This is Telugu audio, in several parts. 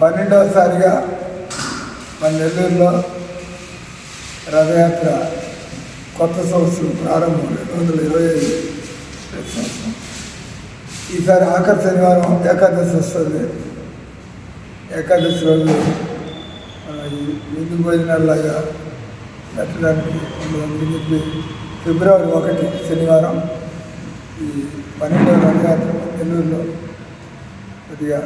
పన్నెండవసారిగా మన నెల్లూరులో రథయాత్ర కొత్త సంవత్సరం ప్రారంభం రెండు వందల ఇరవై ఐదు సంవత్సరం. ఈసారి ఆఖరి శనివారం ఏకాదశి వస్తుంది. ఏకాదశి రోజు మన ఈ విందు పెట్టడానికి ఉండదని చెప్పి ఫిబ్రవరి ఒకటి శనివారం ఈ పన్నెండవ రథయాత్ర నెల్లూరులో కొద్దిగా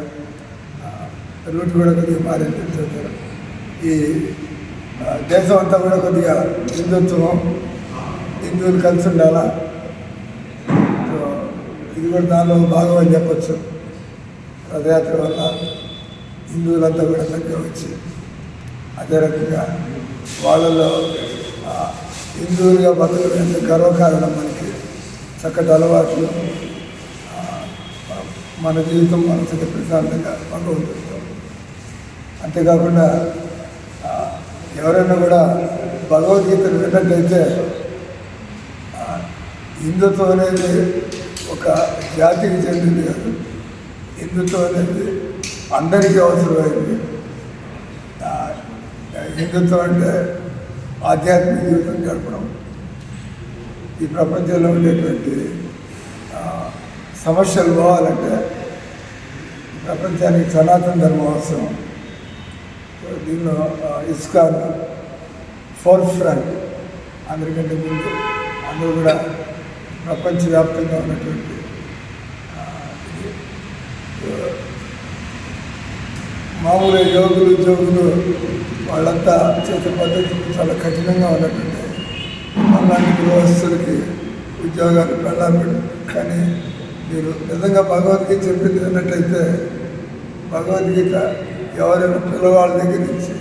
రూట్ కూడా కొద్దిగా మారింది ఈ దేశం అంతా కూడా కొద్దిగా హిందుత్వం హిందువులు కలిసి ఉండాలా? ఇది కూడా దానిలో భాగం అని చెప్పచ్చు. రథయాత్ర వల్ల హిందువులంతా కూడా సంఖ్య వచ్చి అదే రకంగా వాళ్ళలో హిందువులుగా బతకడం ఎంత గర్వకారణం మనకి. చక్కటి అలవాట్లు మన జీవితం మనసుకి ప్రశాంతంగా ఉంటుంది అంతేకాకుండా ఎవరైనా కూడా భగవద్గీతను విన్నట్టయితే హిందుత్వం అనేది ఒక జాతికి చెందింది కాదు. హిందుత్వం అనేది అందరికీ అవసరమైంది. హిందుత్వం అంటే ఆధ్యాత్మిక జీవితం గడపడం ఈ ప్రపంచంలో ఉండేటువంటి సమస్యలు పోవాలంటే ప్రపంచానికి సనాతన ధర్మం అవసరం. దీనిలో ఇస్కాన్ ఫోర్ ఫ్రంట్ అందరికంటే ముందు అందరూ కూడా ప్రపంచవ్యాప్తంగా ఉన్నటువంటి మామూలు యోగులు ఉద్యోగులు వాళ్ళంతా చేసే పద్ధతి చాలా కఠినంగా ఉన్నటువంటి అలాంటి గృహస్థులకి ఉద్యోగాలు వెళ్ళాలి కానీ మీరు నిజంగా భగవద్గీత చెప్పింది అన్నట్టయితే భగవద్గీత ఎవరైనా పిల్లవాళ్ళ దగ్గర నుంచి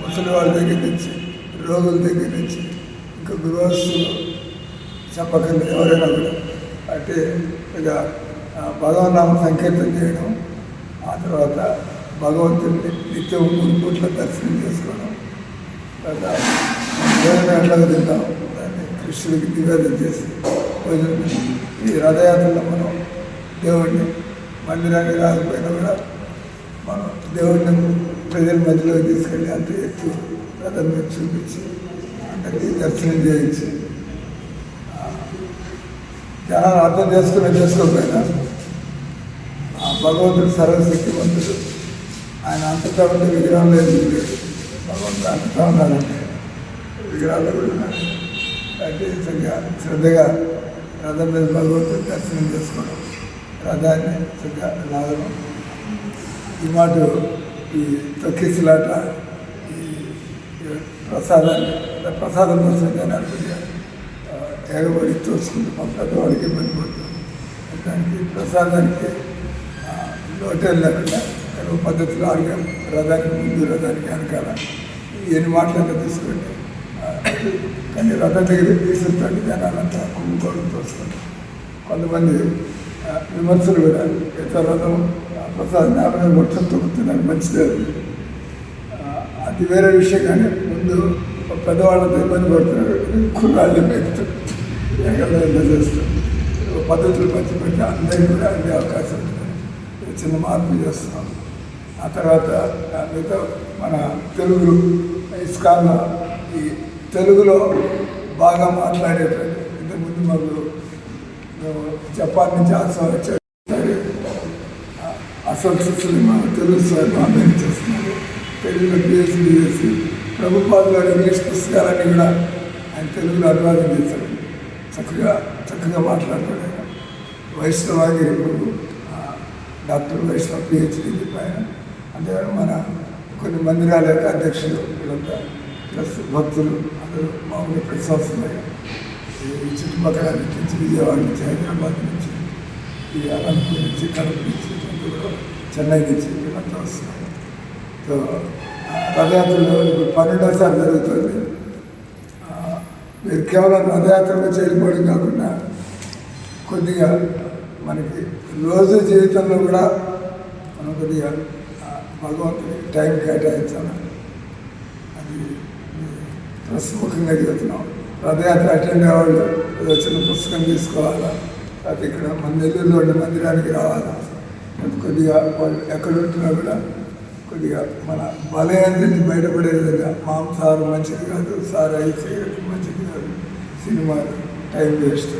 ముసలి వాళ్ళ దగ్గర నుంచి రోగుల దగ్గర నుంచి ఇంకా గృహస్థులు చెప్పకండి ఎవరైనా కూడా. అంటే ఇక భగవన్నామ సంకీర్తన చేయడం ఆ తర్వాత భగవంతుడిని నిత్యం మూడు పూట్ల దర్శనం చేసుకోవడం తర్వాత భోజనం ఎట్లా తింటాం దాన్ని కృష్ణుడికి నివేదన చేసి భోజనం ఈ రథయాత్రలో మనం దేవుడిని మందిరానికి రాకపోయినా కూడా దేవుడిని ప్రజల మధ్యలోకి తీసుకెళ్ళి అంత ఎత్తు రథం మీద చూపించి అందరికీ దర్శనం చేయించి జనాలు అర్థం చేసుకునే చేసుకోకపోయినా ఆ భగవంతుడు సర్వశక్తివంతుడు. ఆయన అంతటా ఉంటే విగ్రహం లేదు భగవంతుడు అంతటా ఉన్నాడంటే విగ్రహాలు కూడా ఉన్నాయి అంటే శ్రద్ధగా రథం మీద భగవంతుడు దర్శనం చేసుకోవడం రథాన్ని చక్కగా లాగడం ఈ మాట ఈ తొక్కిసలాట ఈ ప్రసాదాన్ని ప్రసాదం కోసం జనాలు అనుకుంటే ఆ, ఎగబడి తోసుకుంటూ మా పెద్దవాడికి ఇబ్బంది పడుతుంది దానికి ప్రసాదానికి లోటే లోటేలు లేకుండా ఒక పద్ధతిలో ఆగాం రథానికి ముందు రథానికి వెనకాల ఎన్ని మాటలన్నా తీసుకోండి కానీ రథం దగ్గర తీసుకుంటాడు జనాలంతా కుంభకోణం తోసుకుంటారు. కొంతమంది విమర్శలు కూడా ఇతర రథం ప్రసాదం జ్ఞాపకం మొత్తం తొక్కుతున్నారు మంచిదే. అది. అది వేరే విషయం కానీ ముందు పెద్దవాళ్ళతో ఇబ్బంది పడుతున్నారు కుర్రాళ్ళు పెడుతారు ఎక్కడ చేస్తారు పద్ధతులు మంచి పెట్టి అందరికీ కూడా అందే అవకాశం చిన్న మార్పు చేస్తున్నాం. ఆ తర్వాత మిగతా మన తెలుగు ఇస్కాన్ ఈ తెలుగులో బాగా మాట్లాడేటట్టు ఇంతకుముందు మాకు జపాన్ నుంచి ఆశ్రమం వచ్చారు. అసలు చూస్తుంది తెలుగు సార్ బాగా చేస్తున్నారు తెలుగులో పిహెచ్డి చేసి ప్రభుత్వాలు గారు ఇంగ్లీష్ పుస్తకాలన్నీ కూడా ఆయన తెలుగులో అనువాదం చేశారు. చక్కగా చక్కగా మాట్లాడతాడు ఆయన. వైష్ణవాగిరి ప్రభు డాక్టర్ వైష్ణవ్ పిహెచ్డి ఆయన. అంతేకాదు మన కొన్ని మందిరాల యొక్క అధ్యక్షులు వీళ్ళంతా ప్లస్ భక్తులు అందరూ మామూలు ప్రతి ఈ చుట్టుపక్కల నుంచి విజయవాడ నుంచి హైదరాబాద్ నుంచి ఈ అనంతపురం నుంచి కడప నుంచి చెన్నై నుంచి వీళ్ళంతా సో రథయాత్రలో ఇప్పుడు పన్నెండోసారి జరుగుతుంది. మీరు కేవలం రథయాత్రలో చేరిపోవడం కాకుండా కొద్దిగా మనకి రోజు జీవితంలో కూడా మనం కొద్దిగా ఆ, టైం కేటాయించాలి. అది ప్రస్తుముఖంగా చెబుతున్నాం. రథయాత్ర అటెండ్ అయ్యేవాళ్ళు ఏదో చిన్న పుస్తకం తీసుకోవాలా లేకపోతే ఇక్కడ మన నెల్లూరులో ఉండే మందిరానికి రావాలా కొద్దిగా వాళ్ళు ఎక్కడుంటున్నా కూడా కొద్దిగా మన బలయం నుంచి బయటపడే విధంగా సార్ మంచిది కాదు సార్ అయితే మంచిది కాదు సినిమా టైం వేస్ట్.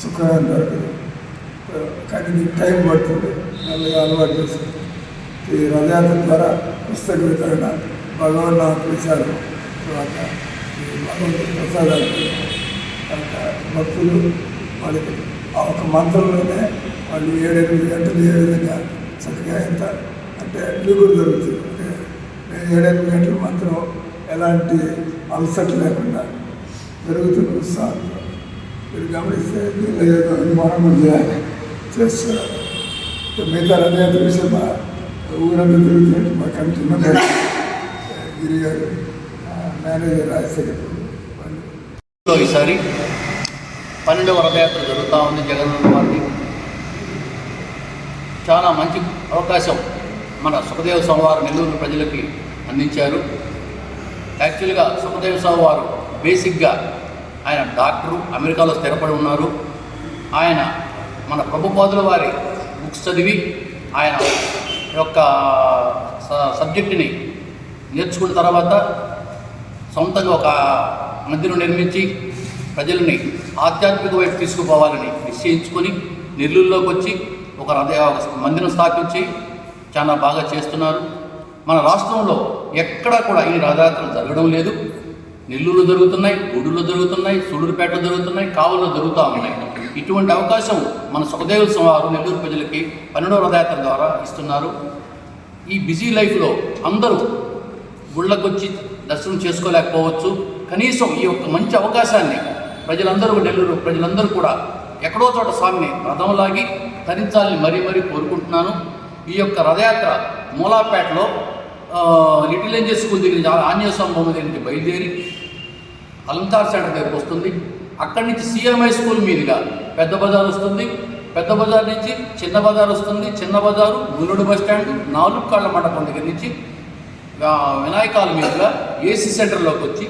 సుఖంగా దొరకదు. కానీ నీకు టైం పడుతుంది. మెల్లగా అలవాటు చేస్తుంది ఈ రథయాత్ర ద్వారా పుస్తక వితరణ భగవాన్ నాకు ప్రచారం తర్వాత ఈ ప్రసాదాలు భక్తులు వాళ్ళకి ఆ ఒక మంత్రంలోనే వాళ్ళు ఏడెనిమిది గంటలు ఏ విధంగా చక్కగా ఎంత అంటే మిగులు దొరుకుతుంది అంటే ఏడెనిమిది గంటలు మాత్రం ఎలాంటి అలసట లేకుండా పెరుగుతున్న ఉత్సాహంతో మీరు గమనిస్తే వీళ్ళ అనుమానం చేయాలి చేస్తున్నారు. మిగతా రథయాత్ర విషయం మా ఊరంతా తిరుగుతున్నట్టు మా కమిటీ మెంబర్ గిరి గారు మేనేజర్ రాజశేఖర్ ఈసారి పన్నెండవ రథయాత్ర జరుగుతూ ఉంది జగన్మోహన్ వారిది చాలా మంచి అవకాశం మన సుఖదేవ స్వామివారు నెల్లూరు ప్రజలకి అందించారు. యాక్చువల్గా సుఖదేవ స్వామివారు బేసిక్గా ఆయన డాక్టరు అమెరికాలో స్థిరపడి ఉన్నారు. ఆయన మన ప్రభుపాదుల వారి బుక్స్ చదివి ఆయన యొక్క స- సబ్జెక్టుని నేర్చుకున్న తర్వాత సొంతంగా ఒక మందిరం నిర్మించి ప్రజల్ని ఆధ్యాత్మిక వైపు తీసుకుపోవాలని నిశ్చయించుకొని నెల్లూరులోకి వచ్చి ఒక రథ మందిరం స్థాపించి చాలా బాగా చేస్తున్నారు. మన రాష్ట్రంలో ఎక్కడా కూడా ఈ రథయాత్రలు జరగడం లేదు. నెల్లూరులో జరుగుతున్నాయి గూడూరులో జరుగుతున్నాయి సూళ్ళూరుపేటలో జరుగుతున్నాయి కావుల్లో జరుగుతూ ఉన్నాయి. ఇటువంటి అవకాశం మన సుఖదేవ వారు నెల్లూరు ప్రజలకి పన్నెండవ రథయాత్ర ద్వారా ఇస్తున్నారు. ఈ బిజీ లైఫ్లో అందరూ గుళ్ళకొచ్చి దర్శనం చేసుకోలేకపోవచ్చు. కనీసం ఈ యొక్క మంచి అవకాశాన్ని ప్రజలందరూ నెల్లూరు ప్రజలందరూ కూడా ఎక్కడో చోట స్వామిని రథం లాగి ధరించాలని మరీ మరీ కోరుకుంటున్నాను. ఈ యొక్క రథయాత్ర మూలాపేటలో లిటిల్ ఏంజల్ స్కూల్ దగ్గర నుంచి ఆంజనేయ స్వామి బొమ్మ దగ్గర నుంచి బయలుదేరి అలంకార్ సెంటర్ దగ్గరకు వస్తుంది. అక్కడి నుంచి సిఎంఐ స్కూల్ మీదుగా పెద్ద బజార్ వస్తుంది. పెద్ద బజార్ నుంచి చిన్న బజార్ వస్తుంది. చిన్న బజారు గుల్లడు బస్ స్టాండ్ నాలుగు కాళ్ళ మండపం దగ్గర నుంచి వినాయకాల మీదుగా ఏసీ సెంటర్లోకి వచ్చి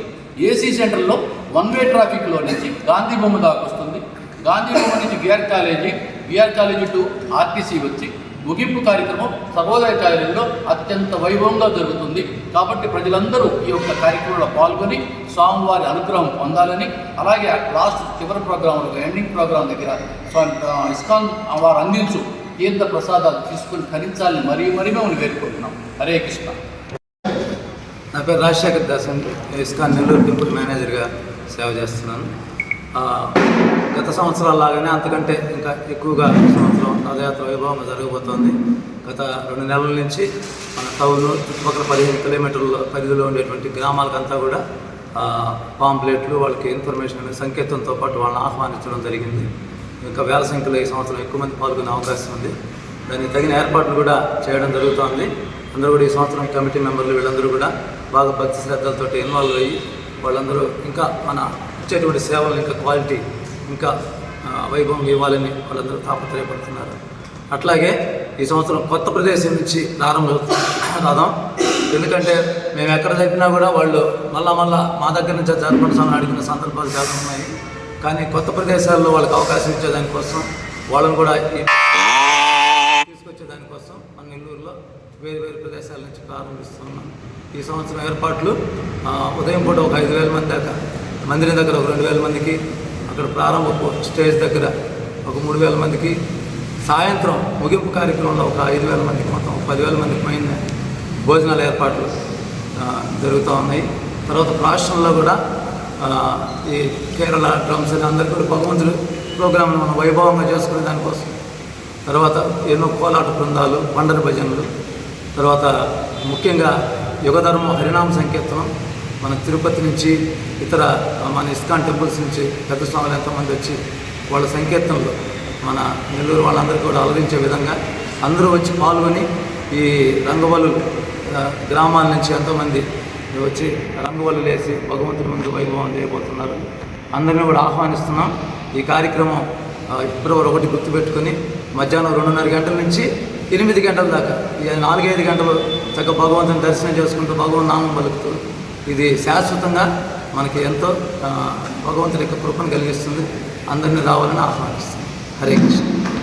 ఏసీ సెంటర్లో వన్ వే ట్రాఫిక్లో నుంచి గాంధీ బొమ్మ దాకా వస్తుంది. గాంధీ బొమ్మ నుంచి gear college BR college to RTC వచ్చి ముగింపు కార్యక్రమం సర్వోదయ కాలేజీలో అత్యంత వైభవంగా జరుగుతుంది. కాబట్టి ప్రజలందరూ ఈ యొక్క కార్యక్రమంలో పాల్గొని స్వామివారి అనుగ్రహం పొందాలని అలాగే లాస్ట్ చివరి ప్రోగ్రాంలో ఎండింగ్ ప్రోగ్రాం దగ్గర స్వామి ఇస్కాన్ వారు అందించు తీర్థ ప్రసాదాలు తీసుకుని ధరించాలని మరీ మరీ మేము వేడుకుంటున్నాం. హరే కృష్ణ. నా పేరు రాజశేఖర్ దాస్ అండి ఇస్కాన్ నెల్లూరు టెంపుల్ మేనేజర్గా సేవ చేస్తున్నాను. గత సంవత్సరాల లాగానే అంతకంటే ఇంకా ఎక్కువగా సంవత్సరం రథయాత్ర వైభవంగా జరగబోతోంది. గత రెండు నెలల నుంచి మన టౌన్ చుట్టుపక్కల పదిహేను కిలోమీటర్ల పరిధిలో ఉండేటువంటి గ్రామాలకంతా కూడా పాంప్లెట్లు వాళ్ళకి ఇన్ఫర్మేషన్ సంకేతంతో పాటు వాళ్ళని ఆహ్వానించడం జరిగింది. ఇంకా వేల సంఖ్యలో ఈ సంవత్సరం ఎక్కువ మంది పాల్గొనే అవకాశం ఉంది. దానికి తగిన ఏర్పాట్లు కూడా చేయడం జరుగుతోంది. అందరూ కూడా ఈ సంవత్సరం కమిటీ మెంబర్లు వీళ్ళందరూ కూడా బాగా భక్తి శ్రద్ధలతో ఇన్వాల్వ్ అయ్యి వాళ్ళందరూ ఇంకా మన ఇచ్చేటువంటి సేవలు ఇంకా క్వాలిటీ ఇంకా వైభవం ఇవ్వాలని వాళ్ళందరూ తాపత్రయపడుతున్నారు. అట్లాగే ఈ సంవత్సరం కొత్త ప్రదేశం నుంచి ప్రారంభం రాదాం ఎందుకంటే మేము ఎక్కడ జరిపినా కూడా వాళ్ళు మళ్ళా మళ్ళా మా దగ్గర నుంచి జరపడం అడిగిన సందర్భాలు చాలా ఉన్నాయి. కానీ కొత్త ప్రదేశాల్లో వాళ్ళకి అవకాశం ఇచ్చేదానికోసం వాళ్ళని కూడా తీసుకొచ్చేదానికోసం తీసుకొచ్చే మన నెల్లూరులో వేరు వేరు ప్రదేశాల నుంచి ప్రారంభిస్తున్నాం. ఈ సంవత్సరం ఏర్పాట్లు ఉదయం పూట ఒక ఐదు వేల మంది దాకా మందిరం దగ్గర ఒక రెండు వేల మందికి అక్కడ ప్రారంభ స్టేజ్ దగ్గర ఒక మూడు వేల మందికి సాయంత్రం ముగింపు కార్యక్రమంలో ఒక ఐదు వేల మందికి మొత్తం పదివేల మందికి పైన భోజనాల ఏర్పాట్లు జరుగుతూ ఉన్నాయి. తర్వాత రాష్ట్రంలో కూడా ఈ కేరళ డ్రమ్స్ అని అందరికీ కూడా భగవంతుడు ప్రోగ్రాంను మనం వైభవంగా చేసుకునే దానికోసం. తర్వాత ఎన్నో కోలాట బృందాలు పండర భజనలు తర్వాత ముఖ్యంగా యుగధర్మం హరినామ సంకీర్తనం మన తిరుపతి నుంచి ఇతర మన ఇస్కాన్ టెంపుల్స్ నుంచి పెద్ద స్వాములు ఎంతమంది వచ్చి వాళ్ళ సంకీర్తనలు మన నెల్లూరు వాళ్ళందరికీ కూడా అలరించే విధంగా అందరూ వచ్చి పాల్గొని ఈ రంగవల్లు గ్రామాల నుంచి ఎంతోమంది వచ్చి రంగవల్లు వేసి భగవంతుడి ముందు వైభవం చేయబోతున్నారు. అందరినీ కూడా ఆహ్వానిస్తున్నాం. ఈ కార్యక్రమం ఫిబ్రవరి ఒకటి గుర్తుపెట్టుకొని మధ్యాహ్నం రెండున్నర గంటల నుంచి ఎనిమిది గంటల దాకా ఈ నాలుగైదు గంటలు చక్కగా భగవంతుని దర్శనం చేసుకుంటూ భగవన్ నామం పలుకుతూ ఇది శాశ్వతంగా మనకి ఎంతో భగవంతుడి యొక్క కృపను కలిగిస్తుంది. అందరినీ రావాలని ఆహ్వానిస్తుంది. హరే కృష్ణ.